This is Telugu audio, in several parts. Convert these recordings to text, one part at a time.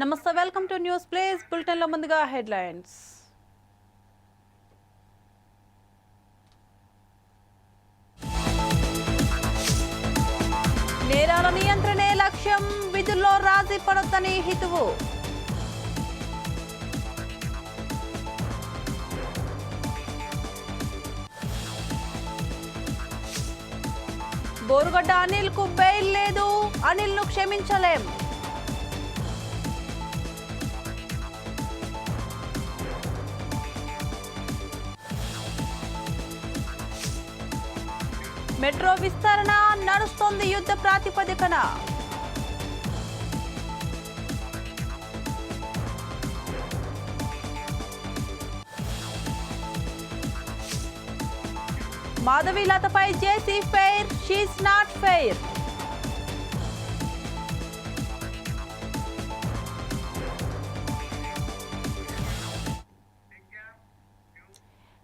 నమస్తే వెల్కమ్ టు న్యూస్ ప్లేస్ బులెటిన్లో ముందుగా హెడ్లైన్స్ నేరాల నియంత్రణే లక్ష్యం విధుల్లో రాజీ పడొద్దని హితువు. బోరుగడ్డ అనిల్కు బెయిల్ లేదు అనిల్ను క్షమించలేం. మెట్రో విస్తరణ నడుస్తోంది యుద్ధ ప్రాతిపదికన. మాధవీలతపై JC fair she's not fair.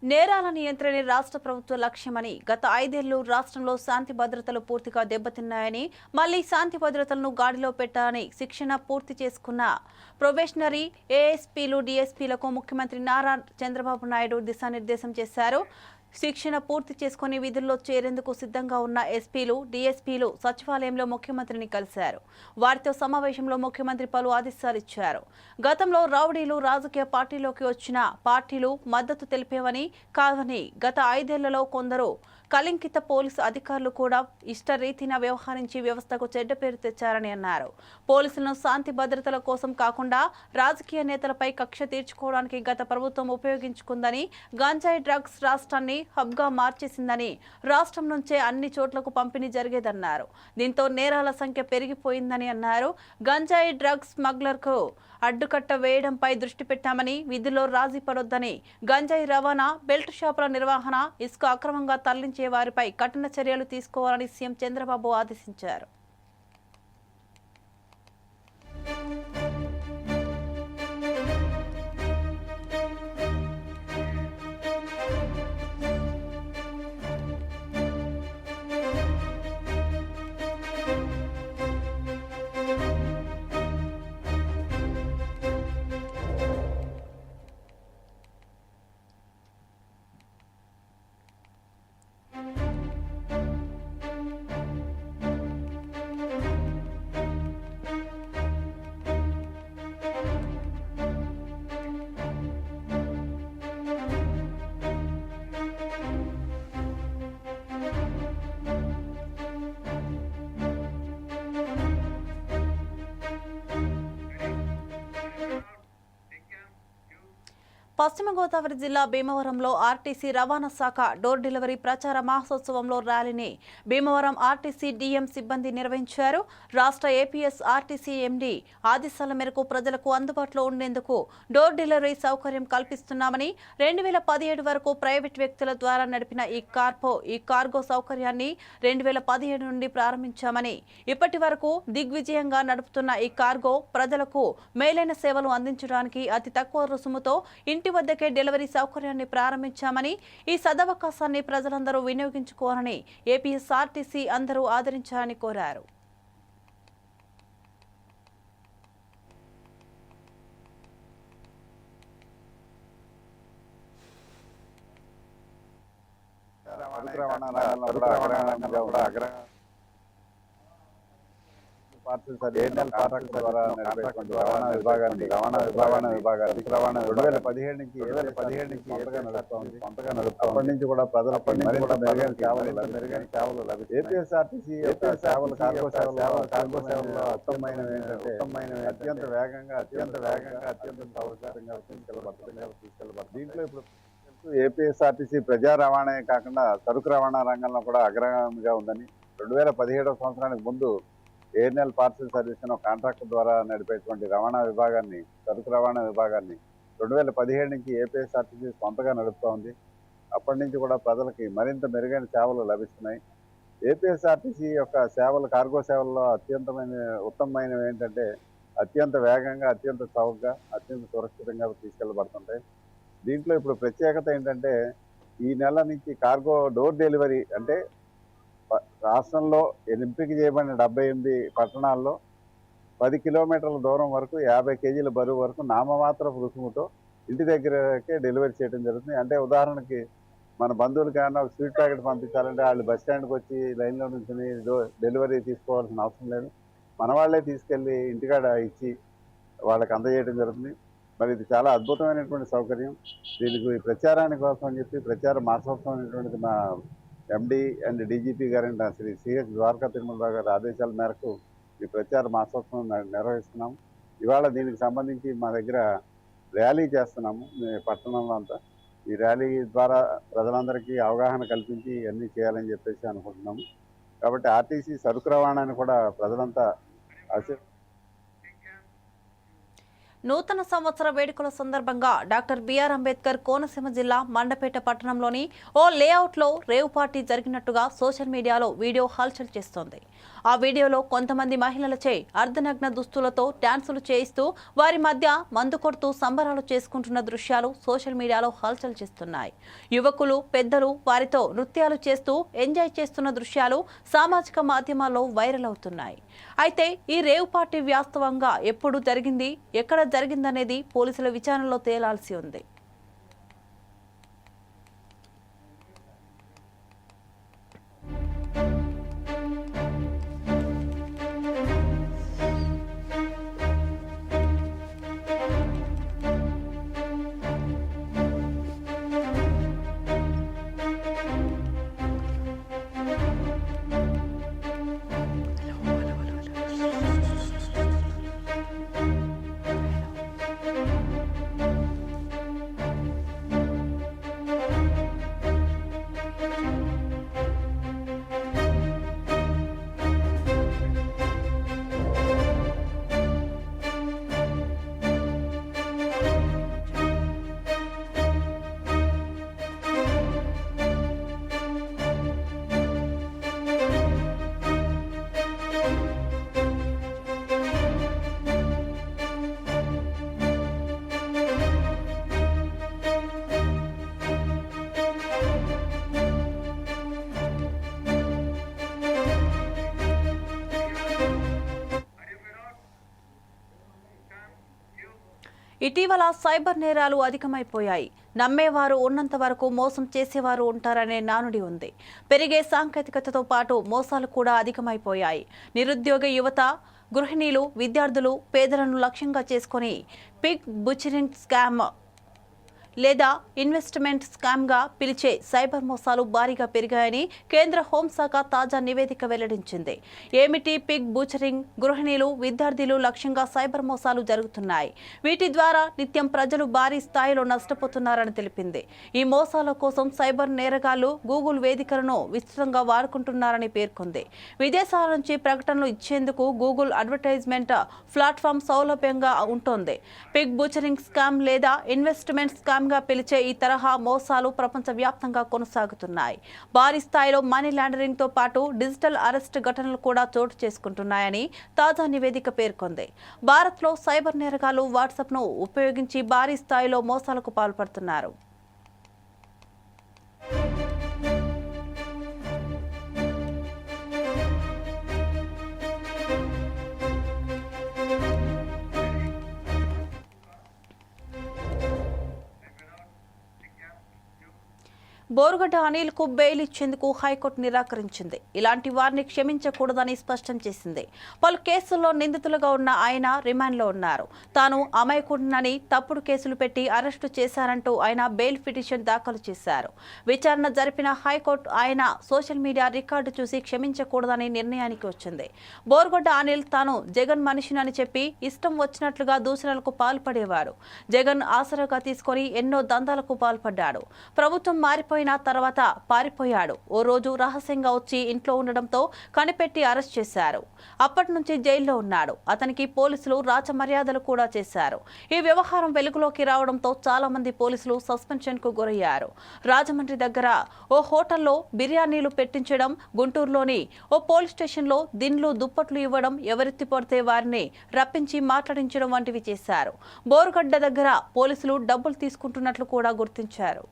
నేరాల నియంత్రణే రాష్ట్ర ప్రభుత్వ లక్ష్యమని గత ఐదేళ్ళు రాష్ట్రంలో శాంతి భద్రతలు పూర్తిగా దెబ్బతిన్నాయని మళ్ళీ శాంతి భద్రతలను గాడిలో పెట్టాలని శిక్షణ పూర్తి చేసుకున్న ప్రొబేషనరీ ఏఎస్పీలు డిఎస్పీలకు ముఖ్యమంత్రి నారా చంద్రబాబు నాయుడు దిశానిర్దేశం చేశారు. శిక్షణ పూర్తి చేసుకుని విధుల్లో చేరేందుకు సిద్ధంగా ఉన్న ఎస్పీలు డీఎస్పీలు సచివాలయంలో ముఖ్యమంత్రిని కలిశారు. వారితో సమావేశంలో ముఖ్యమంత్రి పలు ఆదేశాలు ఇచ్చారు. గతంలో రౌడీలు రాజకీయ పార్టీలోకి వచ్చిన పార్టీలు మద్దతు తెలిపేవని కాదని గత ఐదేళ్ళలో కొందరు కళంకిత పోలీసు అధికారులు కూడా ఇష్టరీతిన వ్యవహరించి వ్యవస్థకు చెడ్డ పేరు తెచ్చారని అన్నారు. పోలీసులను శాంతి భద్రతల కోసం కాకుండా రాజకీయ నేతలపై కక్ష తీర్చుకోవడానికి గత ప్రభుత్వం ఉపయోగించుకుందని గంజాయి డ్రగ్స్ రాష్ట్రాన్ని హబ్గా మార్చేసిందని రాష్ట్రం నుంచే అన్ని చోట్లకు పంపిణీ జరిగేదన్నారు. దీంతో నేరాల సంఖ్య పెరిగిపోయిందని అన్నారు. గంజాయి డ్రగ్స్ స్మగ్లర్కు అడ్డుకట్ట వేయడంపై దృష్టి పెట్టామని విధుల్లో రాజీ పడొద్దని గంజాయి రవాణా బెల్ట్ షాపుల నిర్వహణ ఇసుక అక్రమంగా తరలించి వారిపై కఠిన చర్యలు తీసుకోవాలని సీఎం చంద్రబాబు ఆదేశించారు. పశ్చిమ గోదావరి జిల్లా భీమవరంలో ఆర్టీసీ రవాణా శాఖ డోర్ డెలివరీ ప్రచార మహోత్సవంలో ర్యాలీని భీమవరం ఆర్టీసీ డిఎం సిబ్బంది నిర్వహించారు. రాష్ట్ర ఏపీఎస్ ఆర్టీసీ ఎండీ ఆదేశాల మేరకు ప్రజలకు అందుబాటులో ఉండేందుకు డోర్ డెలివరీ సౌకర్యం కల్పిస్తున్నామని రెండు వేల పదిహేడు వరకు ప్రైవేట్ వ్యక్తుల ద్వారా నడిపిన ఈ కార్పో ఈ కార్గో సౌకర్యాన్ని రెండు వేల పదిహేడు నుండి ప్రారంభించామని ఇప్పటి వరకు దిగ్విజయంగా నడుపుతున్న ఈ కార్గో ప్రజలకు మేలైన సేవలు అందించడానికి అతి తక్కువ రుసుముతో ఇంటి వద్దకే డెలివరీ సౌకర్యాన్ని ప్రారంభించామని ఈ సదవకాశాన్ని ప్రజలందరూ వినియోగించుకోవాలని ఏపీఎస్ఆర్టీసీ అందరూ ఆదరించాలని కోరారు. రవాణా రంగంలో కూడా అగ్రగామిగా కూడా అగ్ర పార్సల్ సార్ ఏఎన్ఎల్ పార్సల్ ద్వారా నడిపేటువంటి రవాణా విభాగాన్ని రవాణా రవాణా విభాగాన్ని అధిక రవాణా రెండు వేల పదిహేడు నుంచి రెండు వేల పదిహేడు నుంచి అప్పటి నుంచి కూడా ప్రజల అప్పటి నుంచి కూడా మెరుగైన సేవలు మెరుగైన సేవలు లభిస్తాయి. ఏపీఎస్ఆర్టీసీ యొక్క సేవలు కార్గో సేవలు కార్గో సేవల్లో ఉత్తమమైనవి ఏంటంటే ఉత్తమమైన అత్యంత వేగంగా అత్యంత వేగంగా అత్యంత సౌకర్యంగా తీసుకెళ్ళబడుతుంది. తీసుకెళ్ళబడుతుంది. దీంట్లో ఇప్పుడు ఏపీఎస్ఆర్టీసీ ప్రజా రవాణా కాకుండా సరుకు రవాణా రంగంలో కూడా అగ్రగామిగా ఉందని రెండు వేల పదిహేడవ సంవత్సరానికి ముందు ఏఎన్ఎల్ పార్సల్ సర్వీస్ అనే కాంట్రాక్ట్ ద్వారా నడిపేటువంటి రవాణా విభాగాన్ని సరుకు రవాణా విభాగాన్ని రెండు వేల పదిహేడు నుంచి ఏపీఎస్ఆర్టీసీ సొంతగా నడుపుతూ ఉంది. అప్పటి నుంచి కూడా ప్రజలకి మరింత మెరుగైన సేవలు లభిస్తున్నాయి. ఏపీఎస్ఆర్టీసీ యొక్క సేవలు కార్గో సేవల్లో అత్యంతమైన ఉత్తమమైనవి ఏంటంటే అత్యంత వేగంగా అత్యంత చౌకగా అత్యంత సురక్షితంగా తీసుకెళ్ళబడుతుంటాయి దీంట్లో ఇప్పుడు ప్రత్యేకత ఏంటంటే ఈ నెల నుంచి కార్గో డోర్ డెలివరీ అంటే రాష్ట్రంలో ఎంపిక చేయబడిన డెబ్బై ఎనిమిది పట్టణాల్లో పది కిలోమీటర్ల దూరం వరకు యాభై కేజీల బరువు వరకు నామమాత్రపు రుసుముతో ఇంటి దగ్గరకే డెలివరీ చేయడం జరుగుతుంది. అంటే ఉదాహరణకి మన బంధువులకి ఏమైనా ఒక స్వీట్ ప్యాకెట్ పంపించాలంటే వాళ్ళు బస్ స్టాండ్కి వచ్చి లైన్లో నుంచి డెలివరీ తీసుకోవాల్సిన అవసరం లేదు. మన వాళ్ళే తీసుకెళ్ళి ఇంటికాడ ఇచ్చి వాళ్ళకి అందజేయడం జరుగుతుంది. మరి ఇది చాలా అద్భుతమైనటువంటి సౌకర్యం. దీనికి ప్రచారాని కోసం అని చెప్పి ప్రచార మాసోత్సవం అనేటువంటిది మా ఎండి అండ్ డీజీపీ గారైన శ్రీ సిహెచ్ ద్వారకా తిరుమలరావు గారి ఆదేశాల మేరకు ఈ ప్రచార మాసోత్సవం నిర్వహిస్తున్నాం. నిర్వహిస్తున్నాము ఇవాళ దీనికి సంబంధించి మా దగ్గర ర్యాలీ చేస్తున్నాము పట్టణంలో అంతా. ఈ ర్యాలీ ద్వారా ప్రజలందరికీ అవగాహన కల్పించి అన్నీ చేయాలని చెప్పేసి అనుకుంటున్నాము. కాబట్టి ఆర్టీసీ సరుకు రవాణాని కూడా ప్రజలంతా ఆశ నూతన సంవత్సర వేడుకల సందర్భంగా డాక్టర్ బిఆర్ అంబేద్కర్ కోనసీమ జిల్లా మండపేట పట్టణంలోని ఓ లేఅవుట్లో రేవ్ పార్టీ జరిగినట్టుగా సోషల్ మీడియాలో వీడియో హల్చల్ చేస్తోంది. ఆ వీడియోలో కొంతమంది మహిళలచే అర్ధనగ్న దుస్తులతో డాన్సులు చేయిస్తూ వారి మధ్య మందు కొడుతూ సంబరాలు చేసుకుంటున్న దృశ్యాలు సోషల్ మీడియాలో హల్చల్ చేస్తున్నాయి. యువకులు పెద్దలు వారితో నృత్యాలు చేస్తూ ఎంజాయ్ చేస్తున్న దృశ్యాలు సామాజిక మాధ్యమాల్లో వైరల్ అవుతున్నాయి. అయితే ఈ రేవ్ పార్టీ వాస్తవంగా ఎప్పుడు జరిగింది ఎక్కడ జరిగిందనేది పోలీసుల విచారణలో తేలాల్సి ఉంది. ఇటీవల సైబర్ నేరాలు అధికమైపోయాయి. నమ్మేవారు ఉన్నంత వరకు మోసం చేసేవారు ఉంటారనే నానుడి ఉంది. పెరిగే సాంకేతికతతో పాటు మోసాలు కూడా అధికమైపోయాయి. నిరుద్యోగ యువత గృహిణీలు విద్యార్థులు పేదలను లక్ష్యంగా చేసుకొని పిగ్ బుచరింగ్ స్కామ్ లేదా ఇన్వెస్ట్మెంట్ స్కామ్గా పిలిచే సైబర్ మోసాలు భారీగా పెరిగాయని కేంద్ర హోంశాఖ తాజా నివేదిక వెల్లడించింది. ఏమిటి పిగ్ బూచరింగ్? గృహిణీలు విద్యార్థులు లక్ష్యంగా సైబర్ మోసాలు జరుగుతున్నాయి. వీటి ద్వారా నిత్యం ప్రజలు భారీ స్థాయిలో నష్టపోతున్నారని తెలిపింది. ఈ మోసాల కోసం సైబర్ నేరగాళ్ళు గూగుల్ వేదికలను విస్తృతంగా వాడుకుంటున్నారని పేర్కొంది. విదేశాల నుంచి ప్రకటనలు ఇచ్చేందుకు గూగుల్ అడ్వర్టైజ్మెంట్ ప్లాట్ఫామ్ సౌలభ్యంగా ఉంటుంది. పిగ్ బూచరింగ్ స్కామ్ లేదా ఇన్వెస్ట్మెంట్ స్కామ్ గా పిలిచే ఈ తరహా మోసాలు ప్రపంచవ్యాప్తంగా కొనసాగుతున్నాయి. భారీ స్థాయిలో మనీ లాండరింగ్తో పాటు డిజిటల్ అరెస్ట్ ఘటనలు కూడా చోటు చేసుకుంటున్నాయని తాజా నివేదిక పేర్కొంది. భారత్లో సైబర్ నేరగాళ్ళు వాట్సాప్ను ఉపయోగించి భారీ స్థాయిలో మోసాలకు పాల్పడుతున్నారు. బోరుగడ్డ అనిల్కు బెయిల్ ఇచ్చేందుకు హైకోర్టు నిరాకరించింది. ఇలాంటి వారిని క్షమించకూడదని స్పష్టం చేసింది. పలు కేసుల్లో నిందితులుగా ఉన్న ఆయన రిమాండ్లో ఉన్నారు. తాను అమాయకుడినని తప్పుడు కేసులు పెట్టి అరెస్టు చేశారంటూ ఆయన బెయిల్ పిటిషన్ దాఖలు చేశారు. విచారణ జరిపిన హైకోర్టు ఆయన సోషల్ మీడియా రికార్డు చూసి క్షమించకూడదని నిర్ణయానికి వచ్చింది. బోరుగడ్డ అనిల్ తాను జగన్ మనిషినని చెప్పి ఇష్టం వచ్చినట్లుగా దూషణలకు పాల్పడేవాడు. జగన్ ఆసరాగా తీసుకొని ఎన్నో దందాలకు పాల్పడ్డాడు. ప్రభుత్వం మారిపోయిన తర్వాత పారిపోయాడు. ఓ రోజు రహస్యంగా వచ్చి ఇంట్లో ఉండడంతో కనిపెట్టి అరెస్ట్ చేశారు. అప్పటి నుంచి జైల్లో ఉన్నాడు. అతనికి పోలీసులు రాచమర్యాదలు కూడా చేశారు. ఈ వ్యవహారం వెలుగులోకి రావడంతో చాలా మంది పోలీసులు సస్పెన్షన్కు గురయ్యారు. రాజమండ్రి దగ్గర ఓ హోటల్లో బిర్యానీలు పెట్టించడం గుంటూరులోని ఓ పోలీస్ స్టేషన్లో దిండ్లు దుప్పట్లు ఇవ్వడం ఎవరెత్తి పడితే వారిని రప్పించి మాట్లాడించడం వంటివి చేశారు. బోరుగడ్డ దగ్గర పోలీసులు డబ్బులు తీసుకుంటున్నట్లు కూడా గుర్తించారు.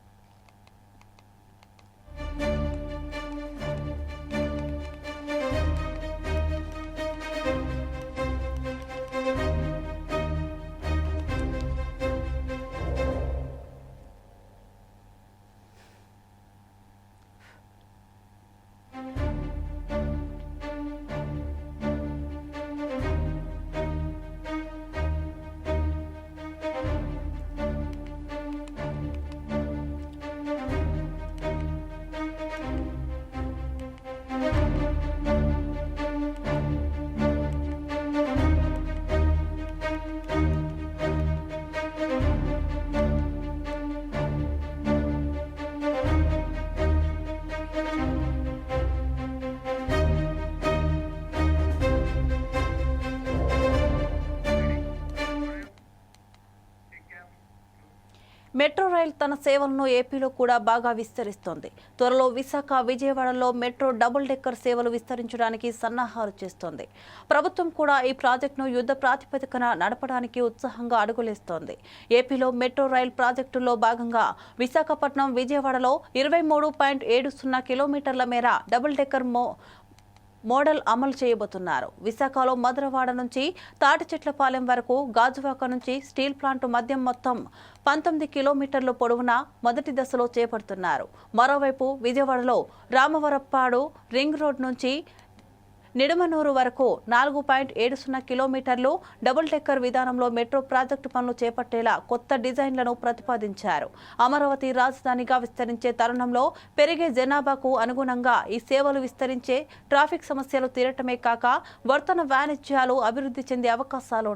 మెట్రో రైల్ తన సేవలను ఏపీలో కూడా బాగా విస్తరిస్తోంది. త్వరలో విశాఖ విజయవాడలో మెట్రో డబుల్ డెక్కర్ సేవలు విస్తరించడానికి సన్నాహాలు చేస్తోంది. ప్రభుత్వం కూడా ఈ ప్రాజెక్టును యుద్ధ ప్రాతిపదికన నడపడానికి ఉత్సాహంగా అడుగులేస్తోంది. ఏపీలో మెట్రో రైల్ ప్రాజెక్టులో భాగంగా విశాఖపట్నం విజయవాడలో ఇరవై మూడు పాయింట్ ఏడు సున్నా కిలోమీటర్ల మేర డబుల్ డెక్కర్ మో మోడల్ అమలు చేయబోతున్నారు. విశాఖలో మధురవాడ నుంచి తాటి చెట్లపాలెం వరకు గాజువాక నుంచి స్టీల్ ప్లాంట్ మద్యం మొత్తం పంతొమ్మిది కిలోమీటర్ల పొడవున మొదటి దశలో చేపడుతున్నారు. మరోవైపు విజయవాడలో రామవరప్పాడు రింగ్ రోడ్ నుంచి నిడమనూరు వరకు నాలుగు పాయింట్ ఏడు సున్నా కిలోమీటర్లు డబుల్ డెక్కర్ విధానంలో మెట్రో ప్రాజెక్టు పనులు చేపట్టేలా కొత్త డిజైన్లను ప్రతిపాదించారు. అమరావతి రాజధానిగా విస్తరించే తరుణంలో పెరిగే జనాభాకు అనుగుణంగా ఈ సేవలు విస్తరించే ట్రాఫిక్ సమస్యలు తీరటమే కాక వర్తన వాణిజ్యాలు అభివృద్ధి చెందే అవకాశాలు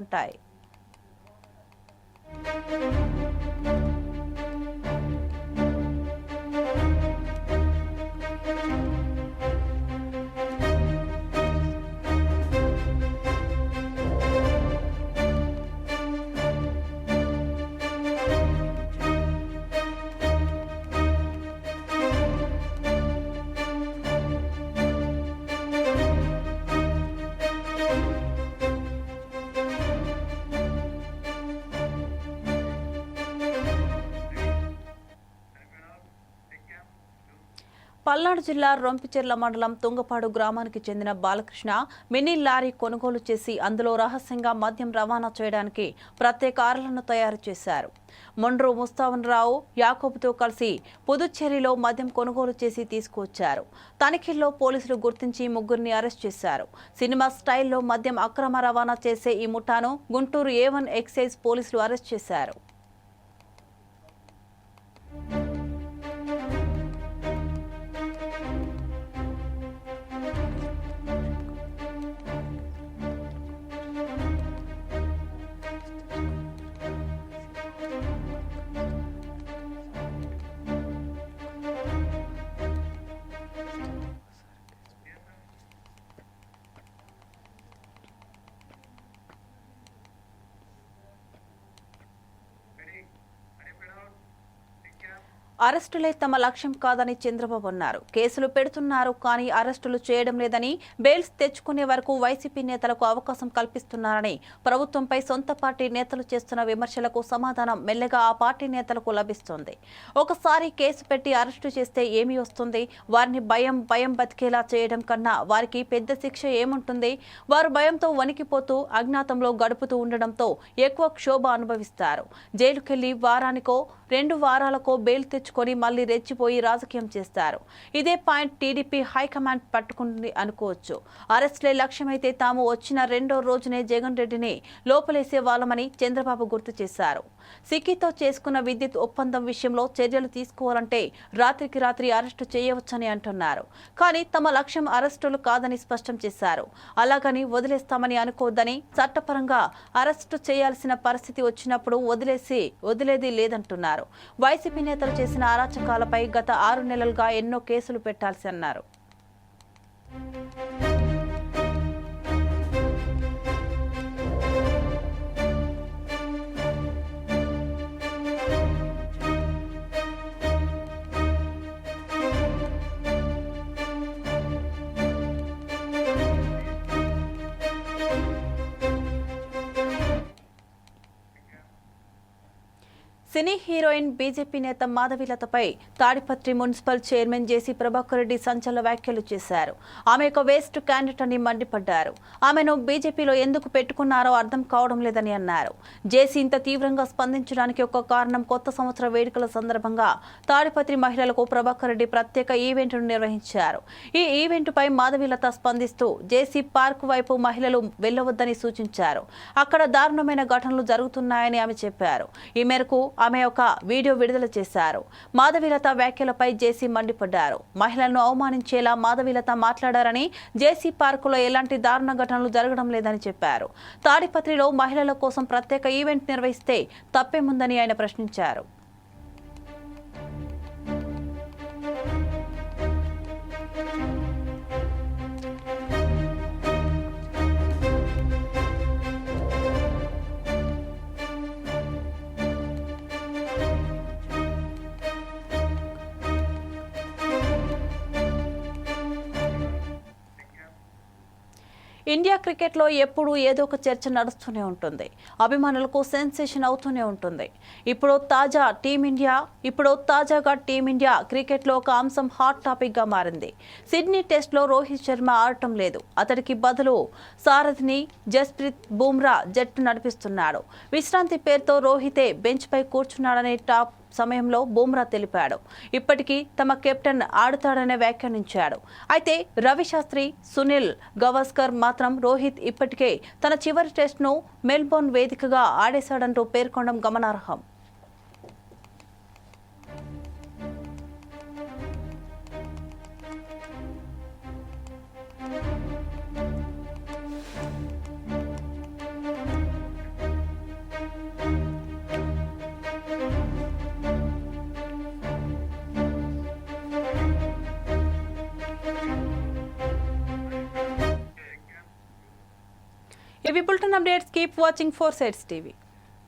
పల్నాడు జిల్లా రొంపిచెర్ల మండలం తుంగపాడు గ్రామానికి చెందిన బాలకృష్ణ మినీ లారీ కొనుగోలు చేసి అందులో రహస్యంగా మద్యం రవాణా చేయడానికి ప్రత్యేక కార్లను తయారు చేశారు. మొండ్రు ముస్తావన్ రావు యాకోబుతో కలిసి పుదుచ్చేరిలో మద్యం కొనుగోలు చేసి తీసుకువచ్చారు. తనిఖీల్లో పోలీసులు గుర్తించి ముగ్గురిని అరెస్ట్ చేశారు. సినిమా స్టైల్లో మద్యం అక్రమ రవాణా చేసే ఈ ముఠాను గుంటూరు ఏ వన్ ఎక్సైజ్ పోలీసులు అరెస్ట్ చేశారు. అరెస్టులే తమ లక్ష్యం కాదని చంద్రబాబు అన్నారు. కేసులు పెడుతున్నారు కానీ అరెస్టులు చేయడం లేదని బెయిల్స్ తెచ్చుకునే వరకు వైసీపీ నేతలకు అవకాశం కల్పిస్తున్నారని ప్రభుత్వంపై సొంత పార్టీ నేతలు చేస్తున్న విమర్శలకు సమాధానం మెల్లగా ఆ పార్టీ నేతలకు లభిస్తోంది. ఒకసారి కేసు పెట్టి అరెస్టు చేస్తే ఏమి వస్తుంది? వారిని భయం భయం బతికేలా చేయడం కన్నా వారికి పెద్ద శిక్ష ఏముంటుంది? వారు భయంతో వణికిపోతూ అజ్ఞాతంలో గడుపుతూ ఉండడంతో ఎక్కువ క్షోభ అనుభవిస్తారు. జైలుకెళ్ళి వారానికో రెండు వారాలకో బెయిల్ తెచ్చుకొని మళ్ళీ రెచ్చిపోయి రాజకీయం చేస్తారు. ఇదే పాయింట్ టీడీపీ హైకమాండ్ పట్టుకుంది అనుకోవచ్చు. అరెస్టులే లక్ష్యమైతే తాము వచ్చిన రెండో రోజునే జగన్ రెడ్డిని లోపలేసే వాళ్ళమని చంద్రబాబు గుర్తు చేశారు. సిక్కితో చేసుకున్న విద్యుత్ ఒప్పందం విషయంలో చర్యలు తీసుకోవాలంటే రాత్రికి రాత్రి అరెస్టు చేయవచ్చని అంటున్నారు. కానీ తమ లక్ష్యం అరెస్టులు కాదని స్పష్టం చేశారు. అలాగని వదిలేస్తామని అనుకోవద్దని చట్టపరంగా అరెస్టు చేయాల్సిన పరిస్థితి వచ్చినప్పుడు వదిలేసి వదిలేది లేదంటున్నారు. వైసీపీ నేతలు చేసిన అరాచకాలపై గత ఆరు నెలలుగా ఎన్నో కేసులు పెట్టాల్సి అన్నారు. సినీ హీరోయిన్ బీజేపీ నేత మాధవీలతపై Tadipatri municipal chairman JC Prabhakar Reddy సంచలన వ్యాఖ్యలు చేశారు. ఆమె ఒక వేస్ట్ క్యాండిడేట్ అని మండిపడ్డారు. ఆమెను బీజేపీలో ఎందుకు పెట్టుకున్నారో అర్థం కావడం లేదని అన్నారు. జేసీ ఇంత తీవ్రంగా స్పందించడానికి ఒక కారణం కొత్త సంవత్సర వేడుకల సందర్భంగా తాడిపత్రి మహిళలకు ప్రభాకర్ రెడ్డి ప్రత్యేక ఈవెంట్ను నిర్వహించారు. ఈ ఈవెంట్పై మాధవీలత స్పందిస్తూ జేసీ పార్క్ వైపు మహిళలు వెళ్ళవద్దని సూచించారు. అక్కడ దారుణమైన ఘటనలు జరుగుతున్నాయని ఆమె చెప్పారు. ఈ మేరకు ఆమె ఒక వీడియో విడుదల చేశారు. మాధవీలత వ్యాఖ్యలపై జేసీ మండిపడ్డారు. మహిళలను అవమానించేలా మాధవీలత మాట్లాడారని జేసీ పార్కులో ఎలాంటి దారుణ ఘటనలు జరగడం లేదని చెప్పారు. తాడిపత్రిలో మహిళల కోసం ప్రత్యేక ఈవెంట్ నిర్వహిస్తే తప్పేముందని ఆయన ప్రశ్నించారు. ఇండియా క్రికెట్లో ఎప్పుడూ ఏదో ఒక చర్చ నడుస్తూనే ఉంటుంది. అభిమానులకు సెన్సేషన్ అవుతూనే ఉంటుంది. ఇప్పుడు తాజా టీమిండియా ఇప్పుడు తాజాగా టీమిండియా క్రికెట్లో ఒక అంశం హాట్ టాపిక్గా మారింది. సిడ్నీ టెస్ట్లో రోహిత్ శర్మ ఆడటం లేదు. అతడికి బదులు సారథిని జస్ప్రీత్ బుమ్రా జట్టు నడిపిస్తున్నాడు. విశ్రాంతి పేరుతో రోహితే బెంచ్పై కూర్చున్నాడనే టాప్ సమయంలో బుమ్రా తెలిపాడు. ఇప్పటికీ తమ కెప్టెన్ ఆడుతాడనే వ్యాఖ్యానించాడు. అయితే రవిశాస్త్రి సునీల్ గవాస్కర్ మాత్రం రోహిత్ ఇప్పటికే తన చివరి టెస్ట్ను మెల్బోర్న్ వేదికగా ఆడేశాడంటూ పేర్కొనడం గమనార్హం. updates, keep watching 4Sides TV.